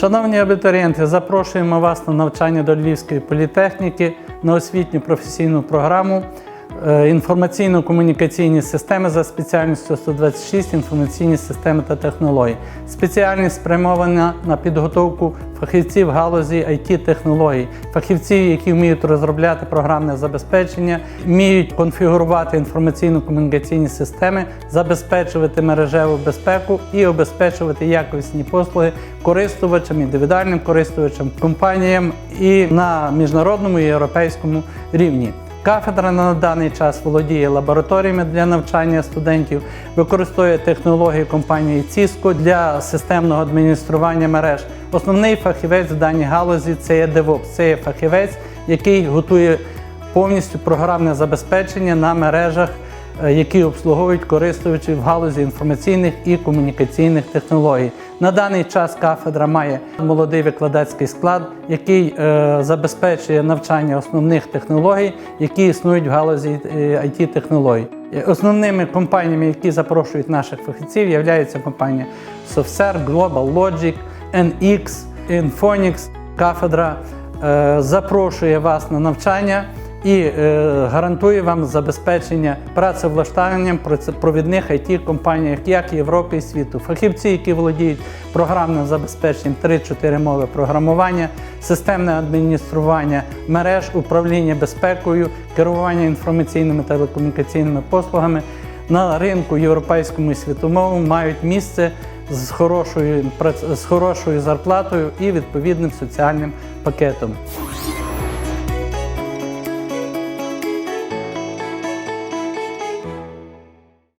Шановні абітурієнти, запрошуємо вас на навчання до Львівської політехніки на освітню професійну програму інформаційно-комунікаційні системи за спеціальністю 126 інформаційні системи та технології. Спеціальність спрямована на підготовку фахівців галузі it технологій фахівців, які вміють розробляти програмне забезпечення, вміють конфігурувати інформаційно-комунікаційні системи, забезпечувати мережеву безпеку і обезпечувати якісні послуги користувачам, індивідуальним користувачам, компаніям і на міжнародному і європейському рівні. Кафедра на даний час володіє лабораторіями для навчання студентів, використовує технології компанії Cisco для системного адміністрування мереж. Основний фахівець в даній галузі це є DevOps, це є фахівець, який готує повністю програмне забезпечення на мережах, е, які обслуговують користувачів в галузі інформаційних і комунікаційних технологій. На даний час кафедра має молодий викладацький склад, який е, забезпечує навчання основних технологій, які існують в галузі it технологій. Основними компаніями, які запрошують наших фахівців, являються компанія SoftServe, Global Logic, NX, Infonix. Кафедра е, запрошує вас на навчання і е, гарантує вам забезпечення працевлаштуванням провідних it компаніях як Європи і світу. Фахівці, які володіють програмним забезпеченням 3-4 мови програмування, системне адміністрування мереж, управління безпекою, керування інформаційними телекомунікаційними послугами на ринку європейському і світовому мають місце з хорошою, з хорошою зарплатою і відповідним соціальним пакетом.